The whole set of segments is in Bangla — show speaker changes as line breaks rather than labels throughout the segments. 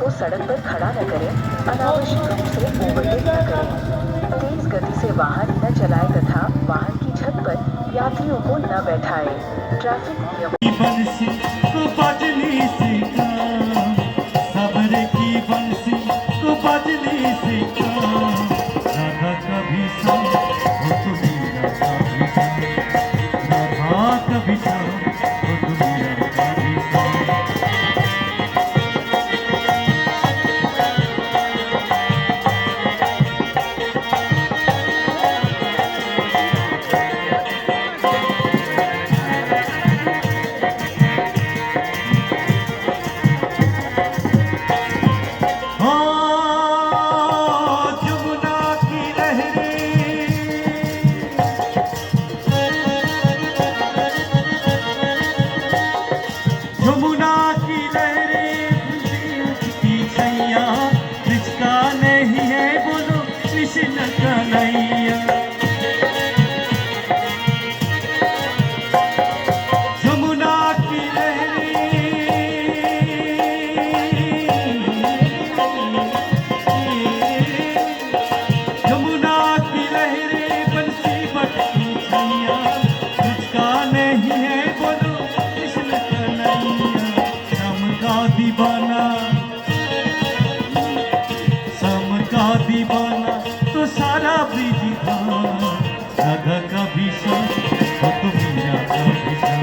को
सड़क पर खड़ा न करें, अनावश्यक रूप से ओवरटेक न करें। तेज गति से वाहन न चलाएँ तथा वाहन की छत पर यात्रियों को न बैठाएँ। ट्रैफ़िक नियम
রাধা কবিষা কত মিয়া কবিষা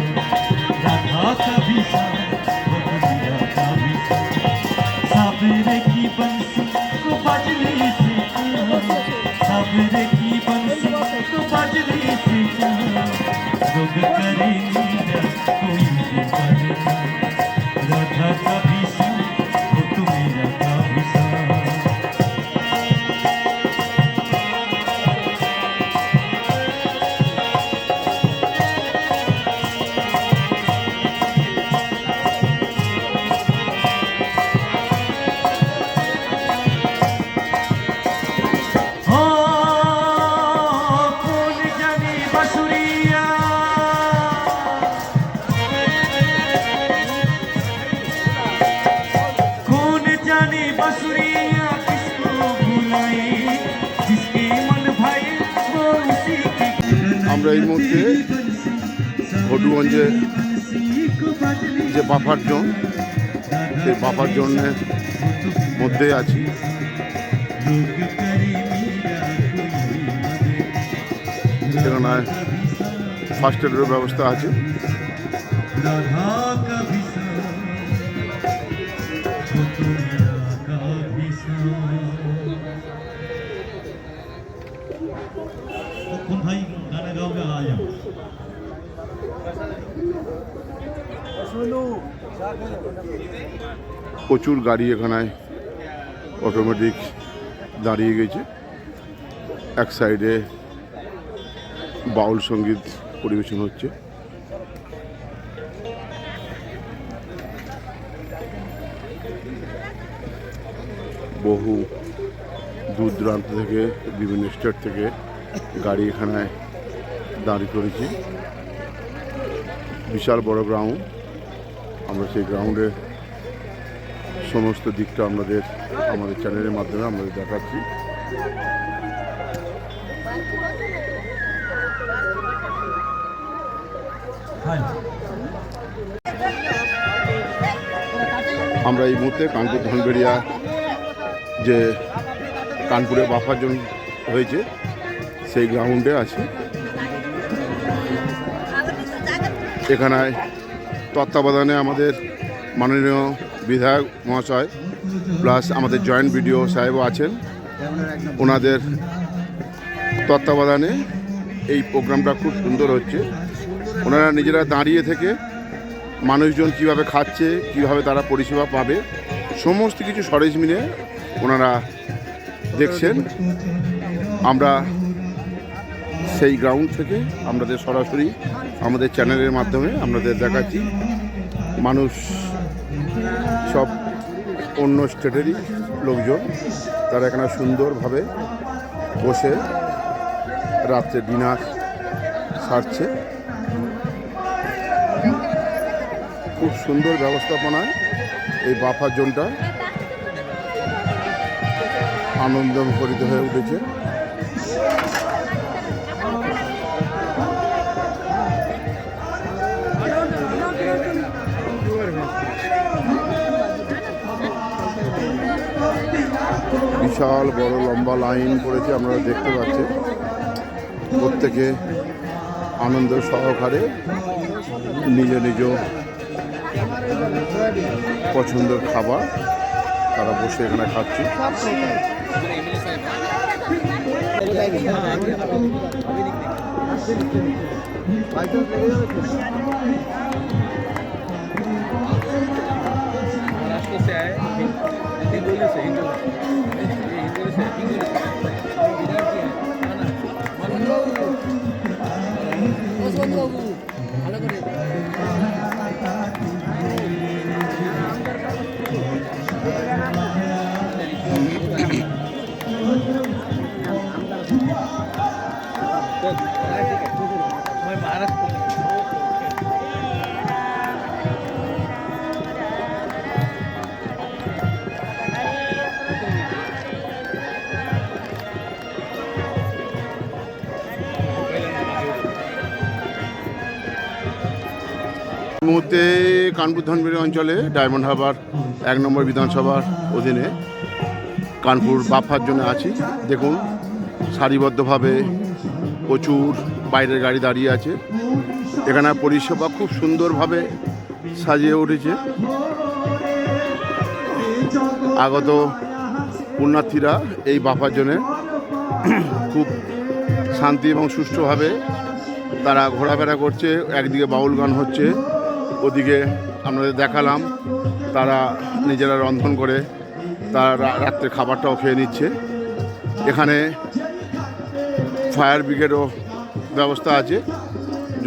রাধা কবিষা কত মিয়া কবিষা সাবরে কি বংশী কো বাজরে সে সাবরে কি বংশী কো বাজরে সে যোগ করে
আমরা এই মুহূর্তে ভটুগঞ্জে যে বাফার জোন, সেই বাফার জোনের মধ্যে আছি। সেখানে ফার্স্ট ব্যবস্থা আছে। প্রচুর গাড়ি এখানে অটোমেটিক দাঁড়িয়ে গেছে। এক সাইডে বাউল সংগীত পরিবেশন হচ্ছে। বহু দূর দূরান্ত থেকে, বিভিন্ন স্টেট থেকে গাড়ি এখানে দাঁড়িয়ে করেছি। বিশাল বড় গ্রাউন্ড আমরা সেই গ্রাউন্ডের সমস্ত দিকটা আমাদের আমাদের চ্যানেলের মাধ্যমে আমাদের দেখাচ্ছি। আমরা এই মুহূর্তে কানপুর ধনবেড়িয়া যে কানপুরে বাফাজন হয়েছে, সেই গ্রাউন্ডে আছি। এখানে তত্ত্বাবধানে আমাদের মাননীয় বিধায়ক মহাশয় প্লাস আমাদের জয়েন্ট বিডিও সাহেবও আছেন। ওনাদের তত্ত্বাবধানে এই প্রোগ্রামটা খুব সুন্দর হচ্ছে। ওনারা নিজেরা দাঁড়িয়ে থেকে মানুষজন কীভাবে খাচ্ছে, কীভাবে তারা পরিষেবা পাবে, সমস্ত কিছু সরেজমিনে ওনারা দেখছেন। আমরা সেই গ্রাউন্ড থেকে আমাদের সরাসরি আমাদের চ্যানেলের মাধ্যমে আপনাদের দেখাচ্ছি। মানুষ সব অন্য স্টেটেরই লোকজন, তারা এখানে সুন্দরভাবে বসে রাত্রে ডিনার সারছে। খুব সুন্দর ব্যবস্থাপনায় এই বাফার জোনটা আনন্দ মুখরিত হয়ে উঠেছে। বিশাল বড় লম্বা লাইন পড়েছে আপনারা দেখতে পাচ্ছেন প্রত্যেকে আনন্দ সহকারে নিজ নিজ পছন্দের খাবার তারা বসে এখানে খাচ্ছে
महाराष्ट्र से आए हिंदी बोलने से Hindu Let's go,
go, go. Kanpur ধনবিড়ি অঞ্চলে ডায়মন্ড হারবার, এক নম্বর বিধানসভার অধীনে কানপুর বাফার জন্য আছি। দেখুন, সারিবদ্ধভাবে প্রচুর বাইরের গাড়ি দাঁড়িয়ে আছে। এখানে পরিষেবা খুব সুন্দরভাবে সাজিয়ে উঠেছে। আগত পুণ্যার্থীরা এই বাফার জন্য খুব শান্তি এবং সুষ্ঠুভাবে তারা ঘোরাফেরা করছে। একদিকে বাউল গান হচ্ছে, ওদিকে আপনাদের দেখালাম, তারা নিজেরা রন্ধন করে, তারা রাত্রে খাবারটাও খেয়ে নিচ্ছে। এখানে ফায়ার ব্রিগেডও ব্যবস্থা আছে।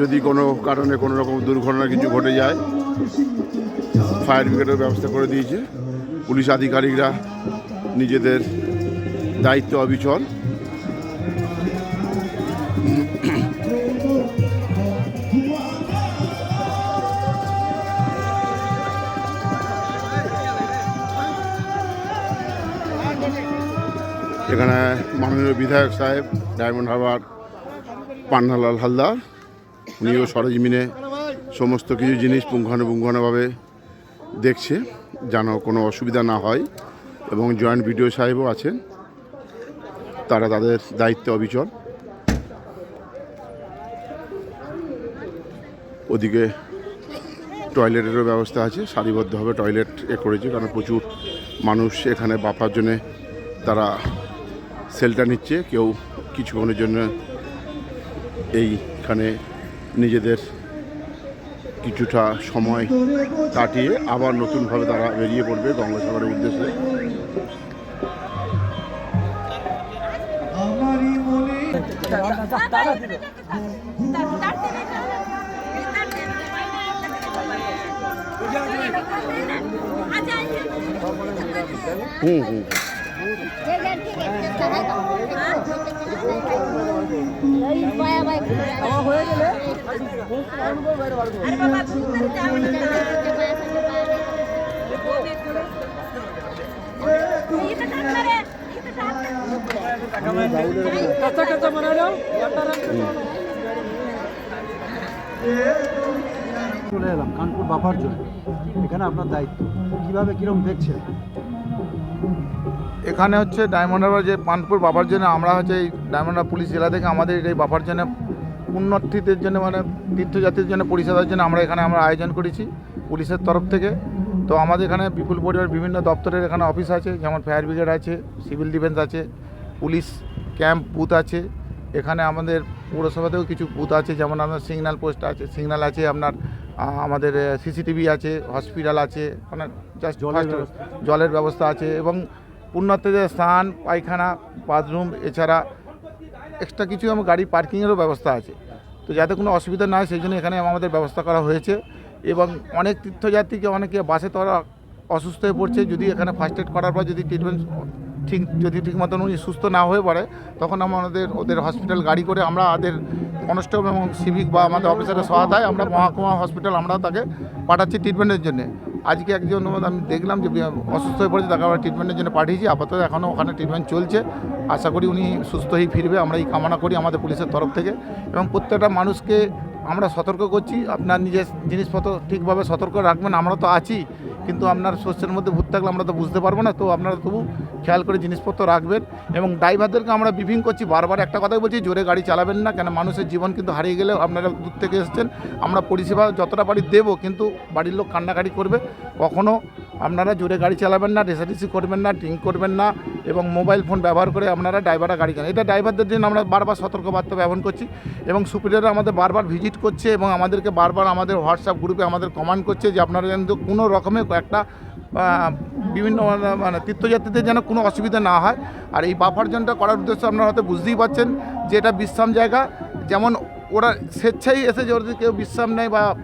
যদি কোনো কারণে কোনো রকম দুর্ঘটনা কিছু ঘটে যায়, ফায়ার ব্রিগেডের ব্যবস্থা করে দিয়েছে। পুলিশ আধিকারিকরা নিজেদের দায়িত্ব অবিচল। এখানে মাননীয় বিধায়ক সাহেব, ডায়মন্ড হারবার পান্নালাল হালদার, উনিও সরজমিনে সমস্ত কিছু জিনিস পুঙ্খানুপুঙ্খানুভাবে দেখছে, যেন কোনো অসুবিধা না হয়, এবং জয়েন্ট বিডিও সাহেবও আছেন, তারা তাদের দায়িত্বে অবিচল। ওদিকে টয়লেটেরও ব্যবস্থা আছে, সারিবদ্ধভাবে টয়লেট এ করেছে, কারণ প্রচুর মানুষ এখানে বাপার জন্যে তারা সেলটা নিচ্ছে, কেউ কিছুক্ষণের জন্য এইখানে নিজেদের কিছুটা সময় কাটিয়ে আবার নতুনভাবে তারা বেরিয়ে পড়বে গঙ্গাসাগরের উদ্দেশ্যে। হুম হুম।
কাঁচা কাঁচা
চলে এলাম কানপুর বাফার জন্য এখানে আপনার দায়িত্ব। কীভাবে কীরকম দেখছেন?
এখানে হচ্ছে ডায়মন্ড হারবার যে পানপুর বাবার জন্য আমরা হচ্ছে এই ডায়মন্ড পুলিশ জেলা থেকে আমাদের এই বাবার জন্য পুণ্যার্থীদের জন্য মানে তীর্থযাত্রীর জন্য পরিষেবার জন্য আমরা এখানে আমরা আয়োজন করেছি পুলিশের তরফ থেকে। তো আমাদের এখানে বিপুল পরিবার বিভিন্ন দপ্তরের এখানে অফিস আছে যেমন ফায়ার ব্রিগেড আছে সিভিল ডিফেন্স আছে পুলিশ ক্যাম্প বুথ আছে। এখানে আমাদের পৌরসভাতেও কিছু বুথ আছে যেমন আপনার সিগন্যাল পোস্ট আছে সিগন্যাল আছে আপনার আমাদের সিসিটিভি আছে হসপিটাল আছে মানে জাস্ট
জলের
জলের ব্যবস্থা আছে এবং পুণ্যার্থীদের স্নান, পায়খানা, বাথরুম, এছাড়া এক্সট্রা কিছু আমার গাড়ি পার্কিংয়েরও ব্যবস্থা আছে। তো যাতে কোনো অসুবিধা না হয়, সেই জন্য এখানে আমাদের ব্যবস্থা করা হয়েছে এবং অনেক তীর্থযাত্রীকে অনেকে বাসে তারা অসুস্থ হয়ে পড়ছে। যদি এখানে ফার্স্ট এড করার পর যদি ট্রিটমেন্ট ঠিক, যদি ঠিক মতন উনি সুস্থ না হয়ে পড়ে, তখন আমাদের ওদের হসপিটাল গাড়ি করে আমরা ওদের কনস্টেবল এবং সিভিক বা আমাদের অফিসারের সহায়তায় আমরা মহাকুমা হসপিটাল আমরা তাকে পাঠাচ্ছি ট্রিটমেন্টের জন্য। আজকে একজন আমি দেখলাম যে অসুস্থ হয়ে পড়েছে, তাকে আমরা ট্রিটমেন্টের জন্য পাঠিয়েছি। আপাতত এখনও ওখানে ট্রিটমেন্ট চলছে। আশা করি উনি সুস্থ হয়ে ফিরবে। আমরা এই কামনা করি আমাদের পুলিশের তরফ থেকে। এবং প্রত্যেকটা মানুষকে আমরা সতর্ক করছি, আপনার নিজের জিনিসপত্র ঠিকভাবে সতর্ক রাখবেন, আমরা তো আছি, কিন্তু আপনার শস্যের মধ্যে ভূত থাকলে আমরা তো বুঝতে পারব না, তো আপনারা তবু খেয়াল করে জিনিসপত্র রাখবেন এবং ড্রাইভারদেরকে আমরা ব্রিফিং করছি, বারবার একটা কথাই বলছি, জোরে গাড়ি চালাবেন না, কেন মানুষের জীবন কিন্তু হারিয়ে গেলে আপনারা দূর থেকে এসেছেন, আমরা পরিষেবা যতটা পারি দেবো, কিন্তু বাড়ির লোক কান্নাকাটি করবে কখনও আপনারা জোরে গাড়ি চালাবেন না, রেসারেসি করবেন না ড্রিঙ্ক করবেন না এবং মোবাইল ফোন ব্যবহার করে আপনারা ড্রাইভাররা গাড়ি চালান। এটা ড্রাইভারদের জন্য আমরা বারবার সতর্কবার্তা ব্যবহার করছি এবং সুপিরিয়র আমাদের বারবার ভিজিট করছে এবং আমাদেরকে বারবার আমাদের হোয়াটসঅ্যাপ গ্রুপে আমাদের কমান্ড করছে যে আপনারা কিন্তু কোনো রকমের একটা বিভিন্ন, মানে- তীর্থযাত্রীদের যেন কোনো অসুবিধা না হয়। আর এই বাফার জোনটা করার উদ্দেশ্য আপনারা হয়তো বুঝতেই পারছেন যে এটা বিশ্রাম জায়গা। যেমন ওরা স্বেচ্ছাই এসে যে ওদের কেউ বিশ্রাম নেয় বা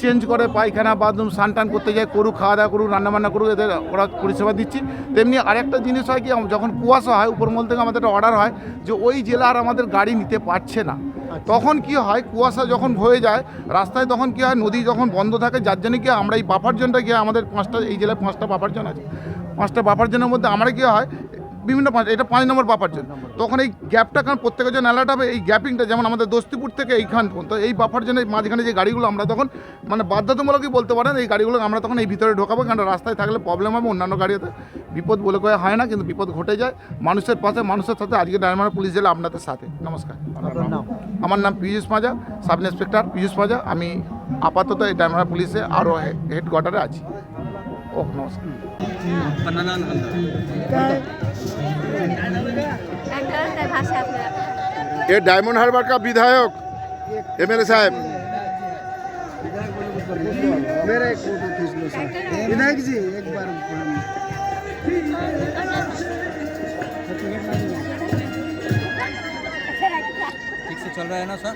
চেঞ্জ করে পায়খানা বাথরুম স্নান টান করতে যায় করুক খাওয়া দাওয়া করুক রান্নাবান্না করুক এদের ওরা পরিষেবা দিচ্ছি। তেমনি আরেকটা জিনিস হয় কি যখন কুয়াশা হয় উপরমল থেকে আমাদের একটা অর্ডার হয় যে ওই জেলার আমাদের গাড়ি নিতে পারছে না। তখন কি হয় কুয়াশা যখন হয়ে যায় রাস্তায় তখন কি হয় নদী যখন বন্ধ থাকে যার জন্য কি আমরা এই বাফার জোনটা গিয়ে আমাদের পাঁচটা এই জেলায় পাঁচটা বাফার জোন আছে। পাঁচটা বাফার জোনের মধ্যে আমরা কি হয় বিভিন্ন পাঁচ এটা পাঁচ নম্বর বাফার জোন। তখন এই গ্যাপটা কারণ প্রত্যেকের জন্য অ্যালার্ট হবে এই গ্যাপিংটা যেমন আমাদের দোস্তিপুর থেকে এইখান পর্যন্ত এই বাফার জন্য মাঝখানে যে গাড়িগুলো আমরা তখন মানে বাধ্যতামূলকই বলতে পারেন এই গাড়িগুলো আমরা তখন এই ভিতরে ঢোকাবো কারণ রাস্তায় থাকলে প্রবলেম হবে অন্যান্য গাড়িতে বিপদ বলে কয়ে হয় না কিন্তু বিপদ ঘটে যায়। মানুষের পাশে মানুষের সাথে আজকে ডায়মন্ড পুলিশ জেলা আপনাদের সাথে। নমস্কার। আমার নাম পীযুষ মাজা সাব ইন্সপেক্টর পীযুষ মাজা আমি আপাতত এই ডায়মন্ড পুলিশে আরও হেডকোয়ার্টারে আছি। ও নমস্কার।
Pananan Handa.
একটা ভাষা আপনারা
ये डायमंड हार्बर का विधायक एम एल ए साहब
मेरा एक फोटो खींच लो सर विधायक जी एक बार
ठीक से चल रहा है ना सर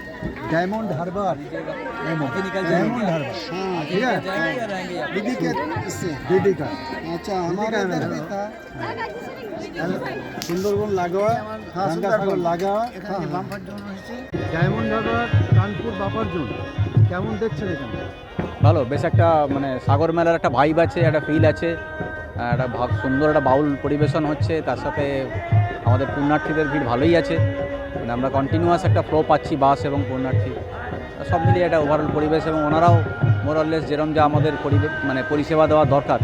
डायमंड हार्बर
अभी निकल
डायमंड
जाएंगे
हार्बर हाँ ठीक है
जाएंगे या रहेंगे यहाँ पे?
दीदी के इससे दीदी का अच्छा हमारे इधर भी था সুন্দরবন লাগোয়া গঙ্গাসাগর লাগোয়া diamond Harbour Kanpur buffer zone কেমন দেখছেন এখানে
ভালো বেশ একটা মানে সাগর মেলার একটা ভাইব আছে একটা ফিল আছে আহ, একটা ভাব সুন্দর একটা বাউল পরিবেশন হচ্ছে তার সাথে আমাদের পুণ্যার্থীদের ভিড় ভালোই আছে মানে আমরা কন্টিনিউয়াস একটা ফ্লো পাচ্ছি বাস এবং পুণ্যার্থী। সব মিলিয়ে একটা ওভারঅল পরিবেশ এবং ওনারাও মোরাললেস যেরম যা আমাদের পরিবেশ মানে পরিষেবা দেওয়া দরকার।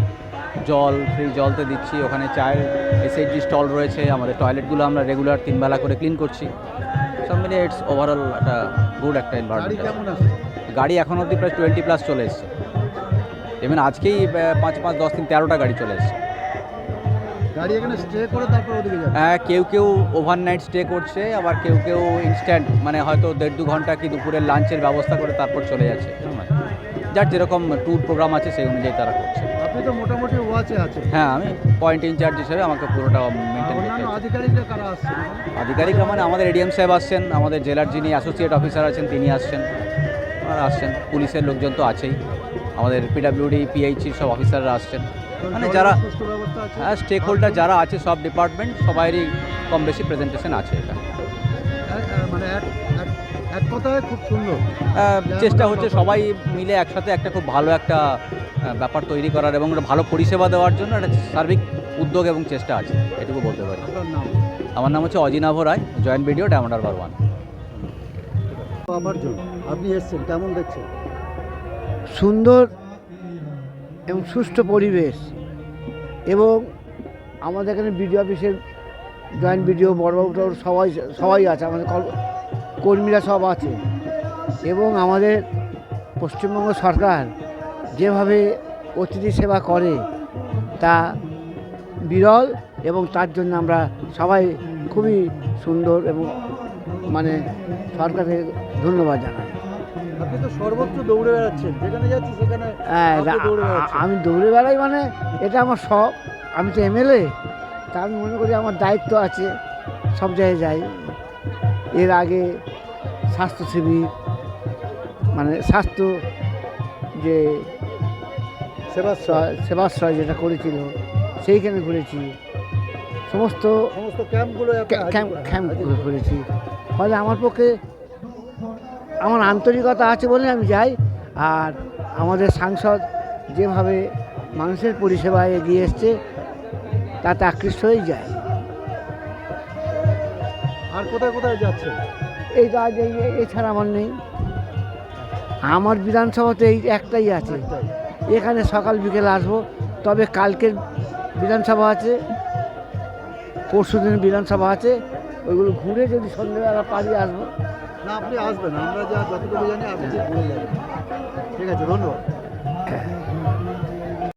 জল ফ্রি জলতে দিচ্ছি ওখানে চায়ের এসএইচজি স্টল রয়েছে আমাদের টয়লেটগুলো আমরা রেগুলার তিনবেলা করে ক্লিন করছি। সব মিলিয়ে ইটস ওভারঅল একটা গুড একটা এনভায়রনমেন্ট গাড়ি এখন অবধি প্রায় টোয়েন্টি প্লাস চলে এসছে। ইভেন আজকেই পাঁচ পাঁচ দশ দিন তেরোটা গাড়ি চলে এসছে।
গাড়ি এখানে স্টে করে তারপর ওদিকে যাবে?
হ্যাঁ কেউ কেউ ওভারনাইট স্টে করছে আবার কেউ কেউ ইনস্ট্যান্ট মানে হয়তো দেড় দু ঘণ্টা কি দুপুরের লাঞ্চের ব্যবস্থা করে তারপর চলে যাচ্ছে। যার যেরকম ট্যুর প্রোগ্রাম আছে সেই অনুযায়ী তারা করছে।
আপনি তো মোটামুটি ওয়াচে আছেন।
হ্যাঁ আমি পয়েন্ট ইনচার্জ হিসেবে আমাকে পুরোটা মেনটেন করতে
কারা
আধিকারিকরা মানে আমাদের এডিএম সাহেব আসছেন আমাদের জেলার যিনি অ্যাসোসিয়েট অফিসার আছেন তিনি আসছেন। আর আসছেন পুলিশের লোকজন তো আছেই। আমাদের পিডাব্লিউডি পিএইচির সব অফিসাররা আসছেন। মানে যারা
সুষ্ঠু ব্যবস্থা আছে
হ্যাঁ স্টেক হোল্ডার যারা আছে সব ডিপার্টমেন্ট সবারই কম বেশি প্রেজেন্টেশন আছে এটা।
মানে এক এক- এক কথায় খুব সুন্দর।
চেষ্টা হচ্ছে সবাই মিলে একসাথে একটা খুব ভালো একটা ব্যাপার তৈরি করার এবং একটা ভালো পরিষেবা দেওয়ার জন্য একটা সার্বিক উদ্যোগ এবং চেষ্টা আছে এটুকু বলতে পারি। আমার নাম হচ্ছে Ajinav Roy joint video Diamond Harbour
one জন্য আপনি এসছেন কেমন দেখছেন?
সুন্দর এবং সুষ্ঠু পরিবেশ এবং আমাদের এখানে বিডিও অফিসের জয়েন্ট বিডিও বড়বাবু সবাই সবাই আছে, আমাদের কর্মীরা সব আছে। এবং আমাদের পশ্চিমবঙ্গ সরকার যেভাবে অতিথি সেবা করে, তা বিরল এবং তার জন্য আমরা সবাই খুবই সুন্দর এবং মানে সরকারকে ধন্যবাদ জানাই।
আপনি তো সর্বত্র দৌড়ে বেড়াচ্ছেন যেখানে যাচ্ছি সেখানে
হ্যাঁ, আমি দৌড়ে বেড়াই মানে এটা আমার শখ। আমি তো এমএলএ তা আমি মনে করি আমার দায়িত্ব আছে সব জায়গায় যাই। এর আগে স্বাস্থ্য শিবির মানে স্বাস্থ্য যে
সেবাশ্রয়।
সেবাশ্রয় যেটা করেছিল সেইখানে ঘুরেছি। সমস্ত
সমস্ত ক্যাম্পগুলো
ক্যাম্প করেছি ফলে আমার পক্ষে আমার আন্তরিকতা আছে বলে আমি যাই। আর আমাদের সাংসদ যেভাবে মানুষের পরিষেবায় এগিয়ে এসছে তাতে আকৃষ্ট হয়েই যায়।
আর কোথায় কোথায় যাচ্ছে
এই কাজ এছাড়া আমার নেই। আমার বিধানসভাতে এই একটাই আছে। এখানে সকাল বিকেল আসব তবে কালকের বিধানসভা আছে পরশু দিন বিধানসভা আছে ওইগুলো ঘুরে যদি সন্ধ্যেবেলা পারি আসব
না আপনি আসবেন। আমরা যা যতটুকু জানি আপনি ঠিক আছে ধন্যবাদ।